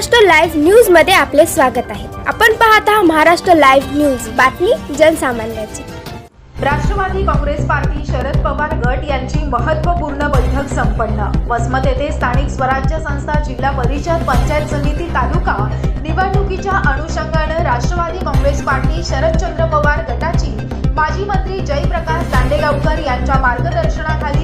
Maharashtra live न्यूजमध्ये आपले स्वागत आहे. आपण पाहत आहात महाराष्ट्र लाईव्ह न्यूज. बातमी जनसामान्याची. राष्ट्रवादी काँग्रेस पार्टी शरद पवार गट यांची महत्त्वपूर्ण बैठक संपन्न. वसमत येथे स्थानिक स्वराज्य संस्था जिल्हा परिषद पंचायत समिती तालुका निवडणुकीच्या अनुषंगानं राष्ट्रवादी काँग्रेस पार्टी शरदचंद्र पवार गटाची माजी मंत्री जयप्रकाश दांडेगावकर यांच्या मार्गदर्शनाखाली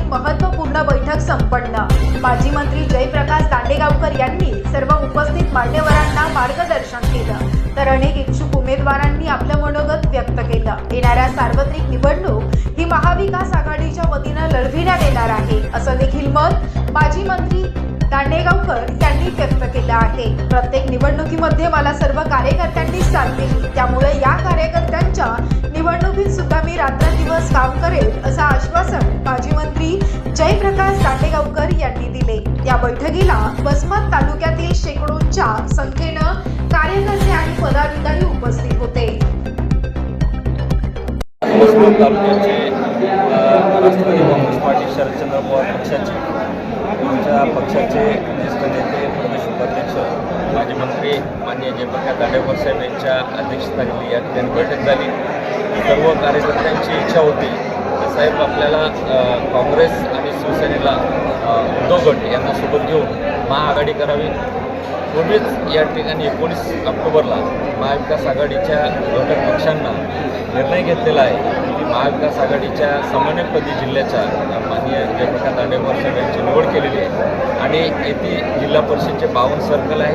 मार्गदर्शन केलं. तर अनेक इच्छुक उमेदवारांनी आपलं मनोगत व्यक्त केलं. येणाऱ्या सार्वत्रिक निवडणूक ही महाविकास आघाडीच्या वतीनं लढविण्यात येणार आहे असं देखील मत माजी मंत्री दांडेगावकर यांनी व्यक्त केलं आहे. प्रत्येक निवडणुकीमध्ये मला सर्व कार्यकर्त्यांनी साथ दिली. त्यामुळे या कार्यकर्त्यांच्या निवडणुकीत सुद्धा मी रात्रंदिवस काम करेल असं आश्वासन माजी मंत्री जयप्रकाश दांडेगावकर यांनी दिले. या बैठकीला वसमत तालुक्यातील शेकडोंच्या संख्येने उपस्थित होते. तालुक्याचे राष्ट्रवादी काँग्रेस पार्टी शरदचंद्र पवार पक्षाचे आमच्या पक्षाचे ज्येष्ठ नेते प्रदेश उपाध्यक्ष माजी मंत्री माननीय जयप्रकाश दांडेकर साहेब यांच्या अध्यक्षतेखाली या ठिकाणी बैठक झाली सर्व कार्यकर्त्यांची इच्छा होती. साहेब आपल्याला काँग्रेस आणि शिवसेनेला उद्धव गट यांना सोबत घेऊन महाआघाडी करावी. पूर्वीच या ठिकाणी एकोणीस ऑक्टोबरला महाविकास आघाडीच्या घटक पक्षांना निर्णय घेतलेला आहे की महाविकास आघाडीच्या समन्वयपदी जिल्ह्याच्या माननीय जयप्रकाश दांडेकर साहेब यांची निवड केलेली आहे. आणि येथे जिल्हा परिषदचे बावन्न सर्कल आहे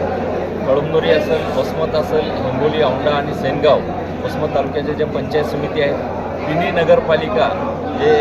कळमनुरी असेल वसमत असेल हिंगोली औंढा आणि सेनगाव वसमत तालुक्याच्या ज्या पंचायत समिती आहेत तिन्ही नगरपालिका जे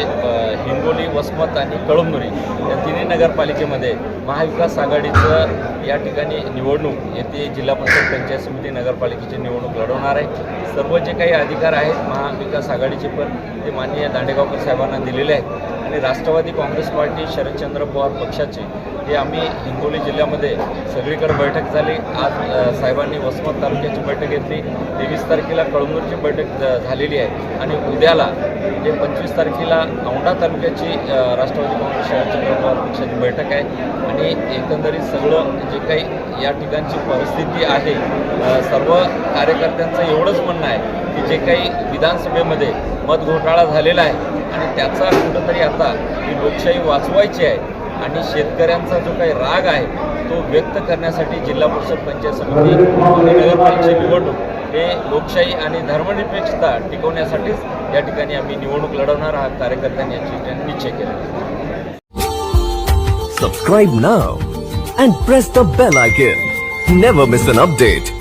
हिंगोली वसमत आणि कळमनुरी या तिन्ही नगरपालिकेमध्ये महाविकास आघाडीचं या ठिकाणी निवडणूक येथे जिल्हा परिषद पंचायत समिती नगरपालिकेची निवडणूक लढवणार आहे. सर्व जे काही अधिकार आहेत महाविकास आघाडीचे पण ते माननीय दांडेगावकर साहेबांना दिलेले आहेत. आणि राष्ट्रवादी काँग्रेस पार्टी शरदचंद्र पवार पक्षाचे हे आम्ही हिंगोली जिल्ह्यामध्ये सगळीकडे बैठक झाली. आज साहेबांनी वसमत तालुक्याची बैठक घेतली. तेवीस तारखेला कळमूरची बैठक झालेली आहे. आणि उद्याला म्हणजे पंचवीस तारखेला औंढा तालुक्याची राष्ट्रवादी काँग्रेस शरदचंद्र पक्षाची बैठक आहे. आणि एकंदरीत सगळं जे काही या ठिकाणची परिस्थिती आहे सर्व कार्यकर्त्यांचं एवढंच म्हणणं आहे की जे काही विधानसभेमध्ये मत घोटाळा झालेला आहे आणि त्याचा कुठंतरी आता ही लोकशाही वाचवायची आहे आणि शेतकऱ्यांचा जो काही राग आहे तो व्यक्त करण्यासाठी जिल्हा परिषद पंचायत समिती आणि नगरपालिकेची निवडणूक हे लोकशाही आणि धर्मनिरपेक्षता टिकवण्यासाठीच या ठिकाणी आम्ही निवडणूक लढवणार आहात. कार्यकर्त्यांनी याची निश्चय केला. Subscribe now and press the bell icon never miss an update